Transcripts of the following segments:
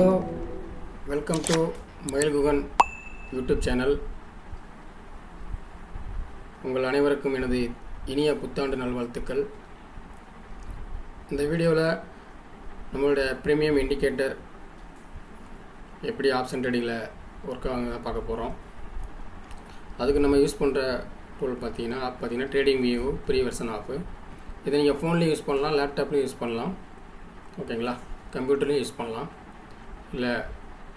Hello welcome to Mayilgugan YouTube channel. உங்கள் அனைவருக்கும் எனது இனிய புத்தாண்டு நல்வாழ்த்துக்கள். இந்த வீடியோவில் நம்மளோட ப்ரீமியம் இண்டிகேட்டர் எப்படி ஆப்ஷன் ட்ரேடிங்கில் ஒர்க் ஆகுங்க பார்க்க போகிறோம் அதுக்கு நம்ம யூஸ் பண்ணுற டூல் பார்த்தீங்கன்னா ஆப் பார்த்தீங்கன்னா trading view free version of இதை நீங்கள் ஃபோன்லேயும் யூஸ் பண்ணலாம் லேப்டாப்லேயும் யூஸ் பண்ணலாம். ஓகேங்களா கம்ப்யூட்டர்லேயும் யூஸ் பண்ணலாம். இல்லை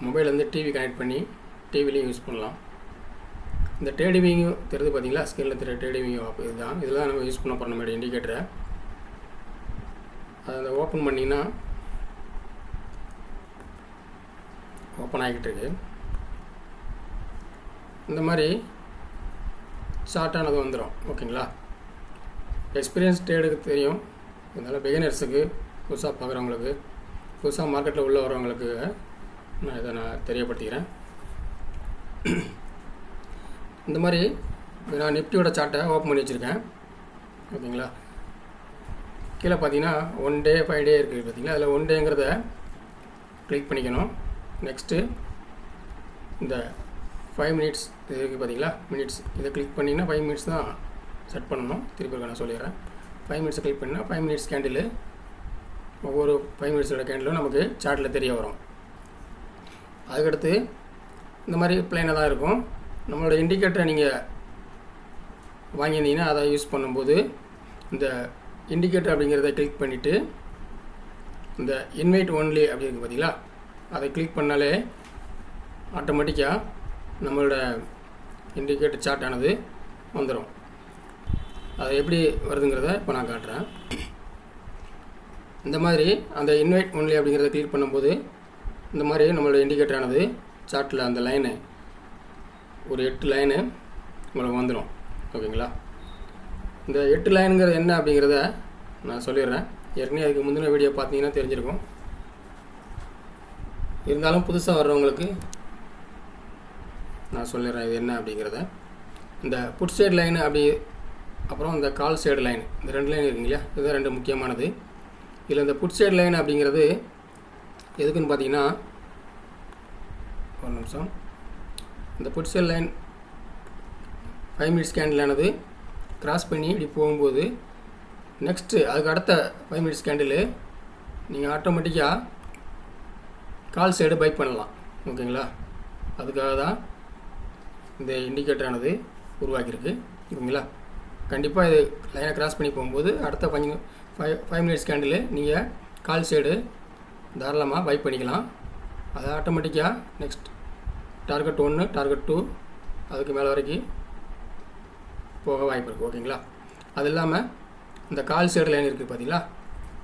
மொபைல்லேருந்து டிவி கனெக்ட் பண்ணி டிவிலையும் யூஸ் பண்ணலாம். இந்த டேடிவிங்கும் தெரியுது பார்த்தீங்களா? ஸ்க்ரீனில் தெரிய ட்ரேடிவிங் ஆப் இதுதான். இதெல்லாம் நம்ம யூஸ் பண்ண போகிறோம் நம்மளுடைய இண்டிகேட்டரை அதை ஓப்பன் பண்ணிங்கன்னா ஓப்பன் ஆகிக்கிட்டு இருக்கு. இந்த மாதிரி ஷார்ட்டானது வந்துடும் ஓகேங்களா? எக்ஸ்பீரியன்ஸ் ட்ரேடுக்கு தெரியும். அதனால் பிகினர்ஸுக்கு புதுசாக பார்க்குறவங்களுக்கு புதுசாக மார்க்கெட்டில் உள்ளே வரவங்களுக்கு நான் இதை நான் தெரியப்படுத்திக்கிறேன். இந்த மாதிரி நான் நிஃப்டியோட சார்ட்டை ஓப்பன் பண்ணி வச்சுருக்கேன். ஓகேங்களா? கீழே பார்த்தீங்கன்னா ஒன் டே ஃபைவ் டே இருக்குது பார்த்தீங்களா? அதில் ஒன் டேங்கிறத கிளிக் பண்ணிக்கணும். நெக்ஸ்ட்டு இந்த ஃபைவ் மினிட்ஸ் இது இருக்குது பார்த்தீங்களா? மினிட்ஸ் இதை கிளிக் பண்ணிங்கன்னா ஃபைவ் மினிட்ஸ் தான் செட் பண்ணணும். திருப்பி நான் சொல்லிடுறேன். ஃபைவ் மினிட்ஸை கிளிக் பண்ணால் ஃபைவ் மினிட்ஸ் கேண்டில் ஒவ்வொரு ஃபைவ் மினிட்ஸோட கேண்டிலும் நமக்கு சார்ட்டில் தெரிய வரும். அதுக்கடுத்து இந்த மாதிரி பிளைனாக தான் இருக்கும். நம்மளோட இண்டிகேட்டரை நீங்கள் வாங்கியிருந்தீங்கன்னா அதை யூஸ் பண்ணும்போது இந்த இண்டிகேட்டர் அப்படிங்கிறத கிளிக் பண்ணிவிட்டு இந்த இன்வைட் ஒன்லி அப்படி இருக்குது பார்த்தீங்களா அதை கிளிக் பண்ணாலே ஆட்டோமேட்டிக்காக நம்மளோட இண்டிகேட்டர் சார்ட் ஆனது வந்துடும் அது எப்படி வருதுங்கிறத இப்போ நான் காட்டுறேன். இந்த மாதிரி அந்த இன்வைட் ஒன்லி அப்படிங்கிறத கிளிக் பண்ணும்போது இந்த மாதிரி நம்மளோட இண்டிகேட்டரானது சார்ட்டில் அந்த லைனு ஒரு எட்டு லைனு உங்களுக்கு வந்துடும் ஓகேங்களா? இந்த எட்டு லைனுங்கிறது என்ன அப்படிங்கிறத நான் சொல்லிடுறேன். ஏற்கனவே அதுக்கு முந்தின வீடியோ பார்த்தீங்கன்னா தெரிஞ்சிருக்கும். இருந்தாலும் புதுசாக வர்றவங்களுக்கு நான் சொல்லிடுறேன் இது என்ன அப்படிங்கிறத. இந்த புட் சைடு லைனு அப்படி அப்புறம் இந்த கால் சைடு லைன் இந்த ரெண்டு லைன் இருக்குங்க இல்லையா? இதுதான் ரெண்டு முக்கியமானது. இதில் இந்த புட் சைடு லைன் அப்படிங்கிறது எதுக்குன்னு பார்த்தீங்கன்னா ஒரு நிமிஷம். இந்த put side line five minute ஸ்கேண்டிலானது cross பண்ணி இப்படி போகும்போது நெக்ஸ்ட்டு அதுக்கு அடுத்த ஃபைவ் மினிட்ஸ் ஸ்கேண்டில் நீங்கள் ஆட்டோமேட்டிக்காக கால் சைடு பைக் பண்ணலாம். ஓகேங்களா? அதுக்காக தான் இந்த இண்டிகேட்டரானது உருவாக்கியிருக்கு. ஓகேங்களா? கண்டிப்பாக இது லைனை கிராஸ் பண்ணி போகும்போது அடுத்த பஞ்சு ஃபைவ் ஃபைவ் மினிட்ஸ் கேண்டில் நீங்கள் கால் சைடு தாராளமாக வைப் பண்ணிக்கலாம். அது ஆட்டோமேட்டிக்காக நெக்ஸ்ட் டார்கெட் ஒன்று டார்கெட் டூ அதுக்கு மேலே வரைக்கும் போக வாய்ப்பு இருக்குது ஓகேங்களா அது இல்லாமல் இந்த கால் சைடு லைன் இருக்குது பார்த்தீங்களா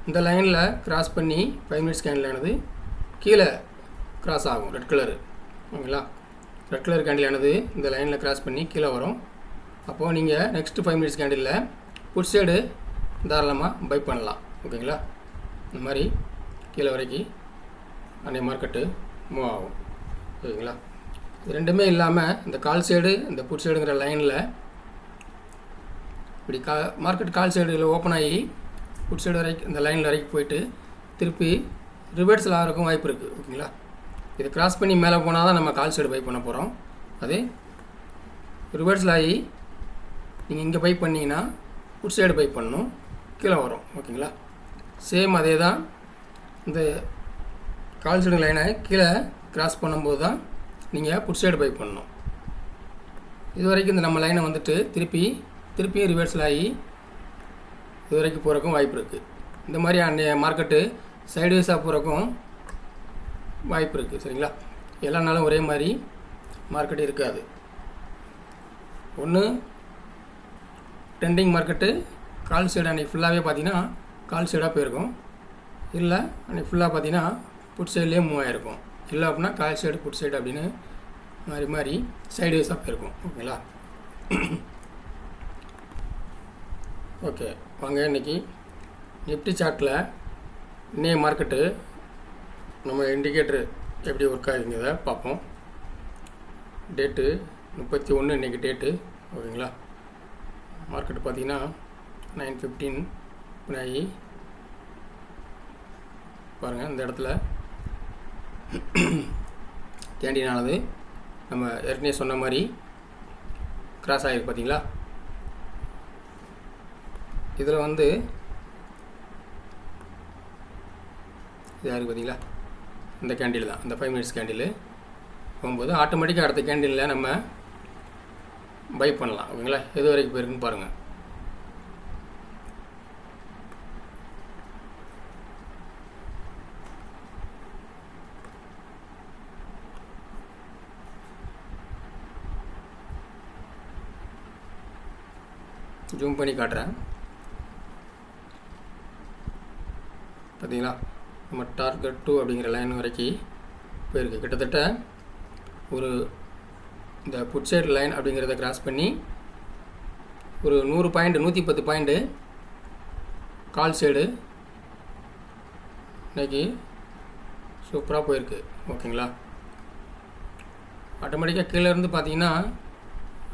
இந்த லைனில் கிராஸ் பண்ணி ஃபைவ் மினிட்ஸ் கேண்டிலானது கீழே கிராஸ் ஆகும் ரெட் கலரு ஓகேங்களா ரெட் கலர் கேண்டிலானது இந்த லைனில் கிராஸ் பண்ணி கீழே வரும். அப்போது நீங்கள் நெக்ஸ்ட்டு ஃபைவ் மினிட்ஸ் கேண்டிலில் புட் சைடு தாராளமாக பை பண்ணலாம். ஓகேங்களா இந்த மாதிரி கீழே வரைக்கும் அன்றைய மார்க்கெட்டு மூவ் ஆகும். ஓகேங்களா இது ரெண்டுமே இல்லாமல் இந்த கால் சைடு இந்த புட் சைடுங்கிற லைனில் இப்படி கா மார்க்கெட் கால் சைடில் ஓப்பன் ஆகி புட் சைடு வரைக்கும் இந்த லைனில் வரைக்கும் போயிட்டு திருப்பி ரிவர்ஸில் ஆகிறக்கும் வாய்ப்பு இருக்குது ஓகேங்களா இதை கிராஸ் பண்ணி மேலே போனால் தான் நம்ம கால் சைடு பை பண்ண போகிறோம் அது ரிவர்ஸில் ஆகி நீங்கள் இங்கே பை பண்ணிங்கன்னா புட் சைடு பை பண்ணணும். கீழே வரும் ஓகேங்களா? சேம் அதே தான் இந்த கால் சைடு லைனை கீழே கிராஸ் பண்ணும்போது தான் நீங்கள் புட் சைடு பை பண்ணணும். இது வரைக்கும் இந்த நம்ம லைனை வந்துட்டு திருப்பி திருப்பியும் ரிவர்ஸில் ஆகி இது வரைக்கும் போகிறக்கும் வாய்ப்பு இருக்குது இந்த மாதிரி அன்றைய மார்க்கெட்டு சைடுவேஸாக போகிறக்கும் வாய்ப்பு இருக்குது சரிங்களா? எல்லா நாளும் ஒரே மாதிரி மார்க்கெட் இருக்காது. ஒன்று ட்ரெண்டிங் மார்க்கெட்டு கால் சைடு அன்றைக்கி ஃபுல்லாகவே பார்த்தீங்கன்னா கால் சைடாக போயிருக்கும். இல்லை அன்றைக்கி ஃபுல்லாக பார்த்தீங்கன்னா புட் சைட்லேயே மூவ் ஆகிருக்கும் இல்லை அப்படின்னா கால் சைடு புட் சைடு அப்படின்னு மாறி மாறி சைடுவேஸாக போயிருக்கும். ஓகேங்களா ஓகே வாங்க இன்றைக்கி நிஃப்டி சார்ட்டில் நே மார்க்கெட்டு நம்ம இண்டிகேட்டர் எப்படி ஒர்க் ஆகுங்கிறத பார்ப்போம். டேட்டு முப்பத்தி ஒன்று இன்றைக்கி டேட்டு ஓகேங்களா மார்க்கெட்டு பார்த்தீங்கன்னா நைன் ஃபிஃப்டீன் ஆகி பாருங்கள் இந்த இடத்துல கேண்டீனானது நம்ம ஏற்கனவே சொன்ன மாதிரி கிராஸ் ஆகிருக்கு பார்த்தீங்களா? இதில் வந்து இதாக யாருக்கு பார்த்தீங்களா? இந்த கேண்டில் தான் இந்த ஃபைவ் மினிட்ஸ் கேண்டில் போகும்போது ஆட்டோமேட்டிக்காக அடுத்த கேண்டிலில் நம்ம பை பண்ணலாம் ஓகேங்களா? எது வரைக்கும் போயிருக்குன்னு பாருங்கள் ஜூம் பண்ணி காட்டுறேன். பார்த்தீங்களா? நம்ம டார்கெட் டூ அப்படிங்கிற லைன் வரைக்கும் போயிருக்கு. கிட்டத்தட்ட ஒரு இந்த புட் சைடு லைன் அப்படிங்கிறத கிராஸ் பண்ணி ஒரு நூறு பாயிண்ட் நூற்றி பத்து பாயிண்ட்டு கால் சைடு இன்னைக்கு சூப்பராக போயிருக்கு. ஓகேங்களா? ஆட்டோமேட்டிக்காக கீழே இருந்து பார்த்தீங்கன்னா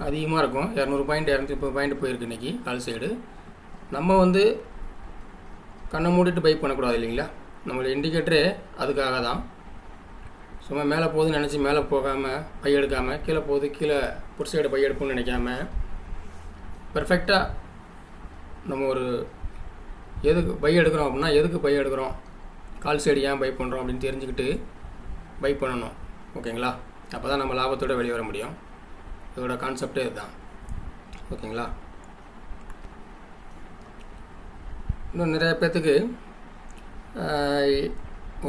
அதிகமாக இருக்கும். இரநூறு பாயிண்ட் இரநூத்தி முப்பது பாயிண்ட் போயிருக்கு இன்றைக்கி கால் சைடு நம்ம வந்து கண்ணை மூடிட்டு பைக் பண்ணக்கூடாது இல்லைங்களா? நம்மளோட இண்டிகேட்டரே அதுக்காக தான். சும்மா மேலே போகுதுன்னு நினச்சி மேலே போகாமல் பை எடுக்காமல் கீழே போகுது கீழே புட் சைடு பை எடுப்போம்னு நினைக்காம பர்ஃபெக்டாக நம்ம ஒரு எதுக்கு பை எடுக்கிறோம் அப்படின்னா எதுக்கு பை எடுக்கிறோம்? கால் சைடு ஏன் பை பண்ணுறோம் அப்படின்னு தெரிஞ்சுக்கிட்டு பை பண்ணணும். ஓகேங்களா? அப்போ தான் நம்ம லாபத்தோடு வெளியே வர முடியும். இதோட கான்செப்டே இதுதான். ஓகேங்களா? இன்னும் நிறைய பேர்த்துக்கு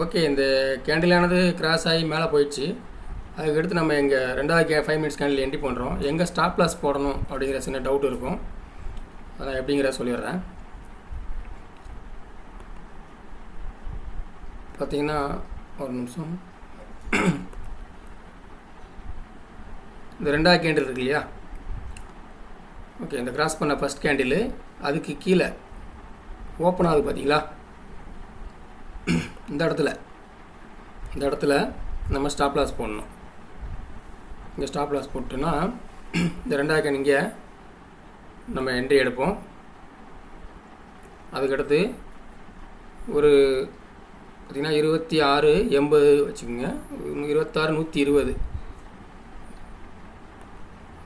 ஓகே இந்த கேண்டிலானது கிராஸ் ஆகி மேலே போயிடுச்சு. அதுக்கடுத்து நம்ம எங்கள் ரெண்டாவது K five minutes candle entry பண்ணுறோம் எங்கே ஸ்டாப் லாஸ் போடணும் அப்படிங்கிற சின்ன டவுட் இருக்கும். அதான் எப்படிங்கிற சொல்லிடுறேன். பார்த்தீங்கன்னா ஒரு நிமிஷம். இந்த ரெண்டாவது கேண்டில் இருக்கு இல்லையா? ஓகே இந்த கிராஸ் பண்ண ஃபஸ்ட் கேண்டில் அதுக்கு கீழே ஓப்பன் ஆகுது பார்த்தீங்களா இந்த இடத்துல. இந்த இடத்துல நம்ம ஸ்டாப் லாஸ் போடணும். இங்கே ஸ்டாப் லாஸ் போட்டோன்னா இந்த ரெண்டாவது கேன் இங்கே நம்ம என்ட்ரி எடுப்போம். அதுக்கடுத்து ஒரு பார்த்திங்கன்னா இருபத்தி ஆறு எண்பது வச்சுக்கோங்க. இருபத்தாறு நூற்றி இருபது.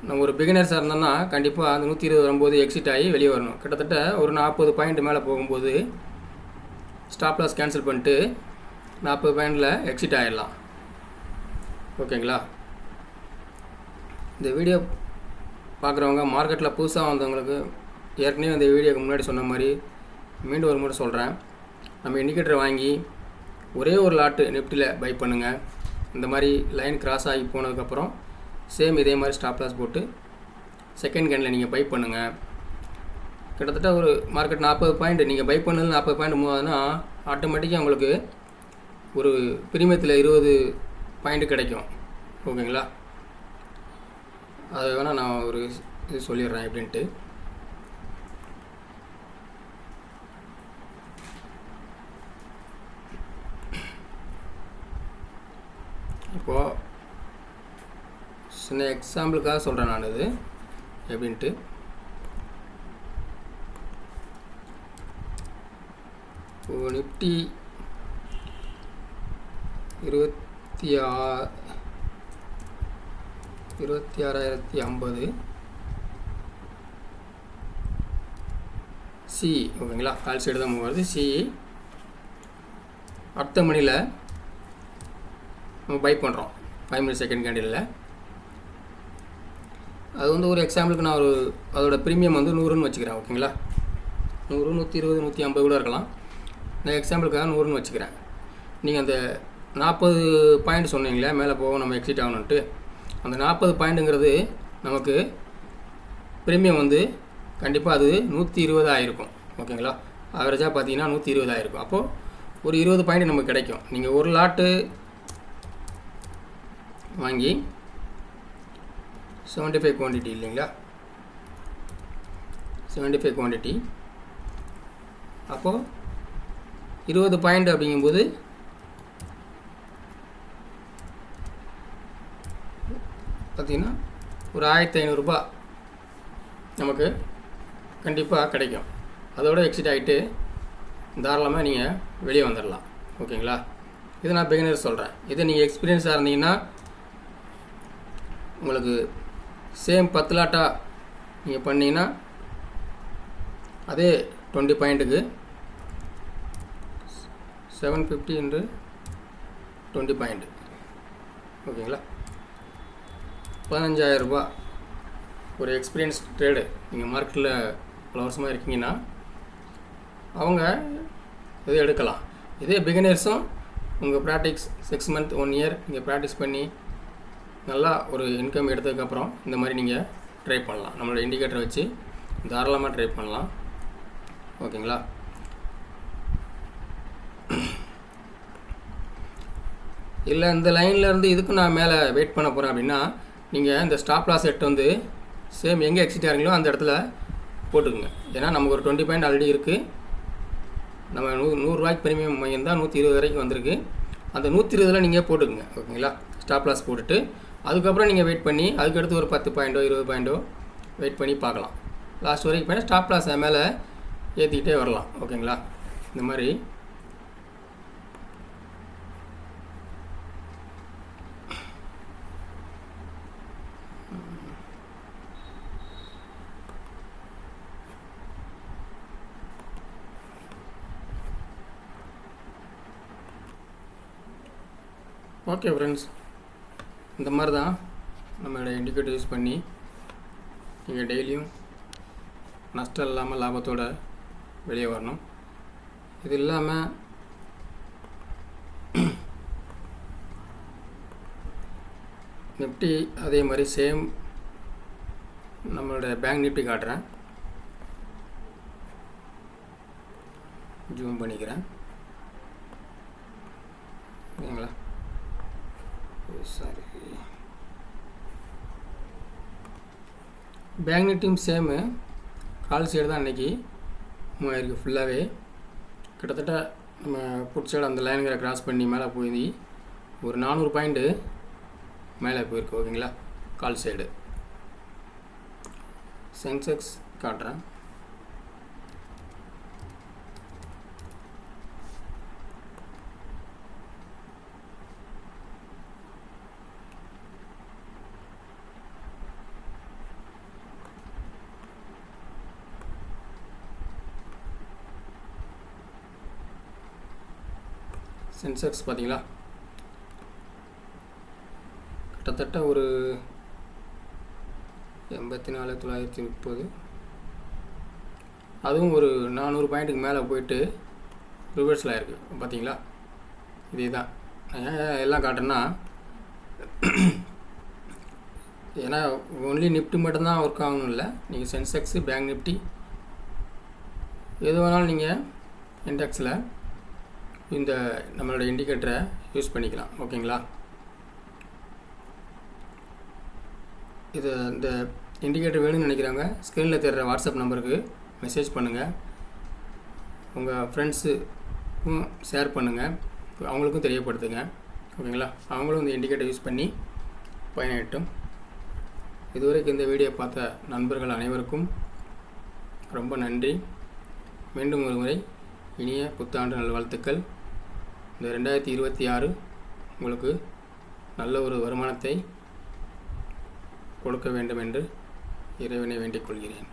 நம்ம ஒரு பிகினர்ஸாக இருந்தோம்னா கண்டிப்பாக அந்த நூற்றி இருபது வரும்போது எக்ஸிட் ஆகி வெளியே வரணும். கிட்டத்தட்ட ஒரு நாற்பது பாயிண்ட் மேலே போகும்போது ஸ்டாப் லாஸ் கேன்சல் பண்ணிட்டு நாற்பது பாயிண்டில் எக்ஸிட் ஆகிடலாம் ஓகேங்களா? இந்த வீடியோ பார்க்குறவங்க மார்க்கெட்டில் புதுசாக வந்தவங்களுக்கு ஏற்கனவே இந்த வீடியோக்கு முன்னாடி சொன்ன மாதிரி மீண்டும் ஒரு முறை சொல்கிறேன் நம்ம இண்டிகேட்டர் வாங்கி ஒரே ஒரு லாட்டு நிஃப்டியில் பை பண்ணுங்கள் இந்த மாதிரி லைன் கிராஸ் ஆகி போனதுக்கப்புறம் சேம் இதே மாதிரி ஸ்டாப் லாஸ் போட்டு செகண்ட் கேண்டில் நீங்கள் பை பண்ணுங்கள் கிட்டத்தட்ட ஒரு மார்க்கெட் நாற்பது பாயிண்ட் நீங்கள் பை பண்ணது நாற்பது பாயிண்ட் மூவ் ஆகுதுன்னா ஆட்டோமேட்டிக்காக உங்களுக்கு ஒரு பிரிமியத்தில் இருபது பாயிண்ட் கிடைக்கும். ஓகேங்களா? அது வேணால் நான் ஒரு இது சொல்லிடுறேன் எப்படின்ட்டு இப்போது சின்ன எக்ஸாம்பிளுக்காக சொல்கிறேன் நான் இது. எப்படின்ட்டு? இப்போ நிஃப்டி இருபத்தி ஆ இருபத்தி ஆறாயிரத்தி ஐம்பது. சி ஓகேங்களா? கால் சைடு தான் போகிறது சி அடுத்த மணியில் நம்ம பை பண்ணுறோம் ஃபைவ் மினிட் செகண்ட் கேண்டில் அது வந்து ஒரு எக்ஸாம்பிளுக்கு நான் ஒரு அதோட ப்ரீமியம் வந்து நூறுன்னு வச்சுக்கிறேன் ஓகேங்களா நூறு நூற்றி இருபது நூற்றி ஐம்பது கூட இருக்கலாம். நான் எக்ஸாம்பிளுக்காக நூறுன்னு வச்சுக்கிறேன். நீங்கள் அந்த நாற்பது பாயிண்ட் சொன்னீங்களே மேலே போவோம் நம்ம எக்ஸிட் ஆகணுன்ட்டு அந்த நாற்பது பாயிண்ட்டுங்கிறது நமக்கு ப்ரீமியம் வந்து கண்டிப்பாக அது நூற்றி இருபதாயிருக்கும் ஓகேங்களா ஆவரேஜாக பார்த்தீங்கன்னா நூற்றி இருபதாயிருக்கும் அப்போது ஒரு இருபது பாயிண்ட் நமக்கு கிடைக்கும். நீங்கள் ஒரு லாட்டு வாங்கி செவன்ட்டி ஃபைவ் குவான்டிட்டி இல்லைங்களா? செவன்ட்டி ஃபைவ் குவான்டிட்டி அப்போது இருபது பாயிண்ட் அப்படிங்கும்போது பார்த்திங்கன்னா ஒரு ஆயிரத்தி ஐநூறுரூபா நமக்கு கண்டிப்பாக கிடைக்கும். அதோட எக்ஸிட் ஆகிட்டு தாராளமாக நீங்கள் வெளியே வந்துடலாம் ஓகேங்களா? இது நான் பிகினர் சொல்கிறேன் இதே நீங்கள் எக்ஸ்பீரியன்ஸாக இருந்தீங்கன்னா உங்களுக்கு சேம் பத்து லாட்டா நீங்கள் பண்ணிங்கன்னா அதே டுவெண்ட்டி பாயிண்ட்டுக்கு செவன் ஃபிஃப்டி என்று டுவெண்ட்டி பாயிண்ட். ஓகேங்களா? பதினஞ்சாயிரரூபா ஒரு எக்ஸ்பீரியன்ஸ் ட்ரேடு. நீங்கள் மார்க்கெட்டில் பல வருஷமாக இருக்கீங்கன்னா அவங்க இது எடுக்கலாம். இதே பிகினர்ஸும் உங்கள் practice six month one year நீங்கள் ப்ராக்டிஸ் பண்ணி நல்லா ஒரு இன்கம் எடுத்ததுக்கப்புறம் இந்த மாதிரி நீங்கள் ட்ரை பண்ணலாம். நம்மளோட இண்டிகேட்டரை வச்சு தாராளமாக ட்ரை பண்ணலாம். ஓகேங்களா? இல்லை இந்த லைனில் இருந்து இதுக்கு நான் மேலே வெயிட் பண்ண போகிறேன் அப்படின்னா நீங்கள் இந்த ஸ்டாப் லாஸ் எட்டு வந்து சேம் எங்கே எக்ஸிட் ஆகிறீங்களோ அந்த இடத்துல போட்டுக்குங்க. ஏன்னா நமக்கு ஒரு டுவெண்ட்டி பாயிண்ட் ஆல்ரெடி இருக்குது நம்ம நூ நூறுரூவாய்க்கு பிரீமியம் மையம் தான் நூற்றி இருபது வரைக்கும் வந்திருக்கு. அந்த நூற்றி இருபதில் நீங்கள் போட்டுக்குங்க. ஓகேங்களா? ஸ்டாப் லாஸ் போட்டுட்டு அதுக்கப்புறம் நீங்கள் வெயிட் பண்ணி அதுக்கடுத்து ஒரு பத்து பாயிண்டோ இருபது பாயிண்டோ வெயிட் பண்ணி பார்க்கலாம். லாஸ்ட் வரைக்கும் போனால் ஸ்டாப் லாஸ் மேலே ஏற்றிக்கிட்டே வரலாம். ஓகேங்களா? இந்த மாதிரி. ஓகே ஃப்ரெண்ட்ஸ் இந்த மாதிரி தான் நம்மளோட இண்டிகேட்டர் யூஸ் பண்ணி நீங்கள் டெய்லியும் நஷ்டம் இல்லாமல் லாபத்தோடு வெளியே வரணும். இது இல்லாமல் நிஃப்டி அதே மாதிரி சேம் நம்மளோட பேங்க் நிஃப்டி காட்டுறேன். ஜூம் பண்ணிக்கிறேன். ஓகேங்களா சாரி பேங்க் நிஃப்டியும் சேமு கால் சைடு தான் இன்றைக்கி மூவாயிருக்கு ஃபுல்லாகவே கிட்டத்தட்ட நம்ம புட் சைடு அந்த லைனுங்கிற கிராஸ் பண்ணி மேலே போய் ஒரு நானூறு பாயிண்ட்டு மேலே போயிருக்கு ஓகேங்களா கால் சைடு சென்செக்ஸ் காட்டுறேன். சென்செக்ஸ் பார்த்தீங்களா? கிட்டத்தட்ட ஒரு எண்பத்தி நாலு தொள்ளாயிரத்தி முப்பது. அதுவும் ஒரு நானூறு பாயிண்ட்டுக்கு மேலே போயிட்டு ரிவர்ஸில் இருக்குது பார்த்தீங்களா? இதே தான் ஏன் எல்லாம் காட்டுறேன்னா ஏன்னா ஒன்லி நிஃப்டி மட்டும்தான் ஒர்க் ஆகணும் இல்லை. நீங்கள் சென்செக்ஸு பேங்க் நிஃப்டி எது வேணாலும் நீங்கள் இண்டெக்ஸில் இந்த நம்மளோட இண்டிகேட்டரை யூஸ் பண்ணிக்கலாம். ஓகேங்களா? இது இந்த இண்டிகேட்டர் வேணும்னு நினைக்கிறாங்க ஸ்க்ரீனில் தெரிகிற வாட்ஸ்அப் நம்பருக்கு மெசேஜ் பண்ணுங்கள் உங்கள் ஃப்ரெண்ட்ஸுக்கும் ஷேர் பண்ணுங்கள் அவங்களுக்கும் தெரியப்படுத்துங்க. ஓகேங்களா? அவங்களும் இந்த இண்டிகேட்டர் யூஸ் பண்ணி பயனட்டும் இதுவரைக்கும் இந்த வீடியோ பார்த்த நண்பர்கள் அனைவருக்கும் ரொம்ப நன்றி. மீண்டும் ஒரு முறை இனிய புத்தாண்டு நல்வாழ்த்துக்கள். இந்த ரெண்டாயிரத்தி இருபத்தி ஆறு உங்களுக்கு நல்ல ஒரு வருமானத்தை கொடுக்க வேண்டும் என்று இறைவனை வேண்டிக் கொள்கிறேன்.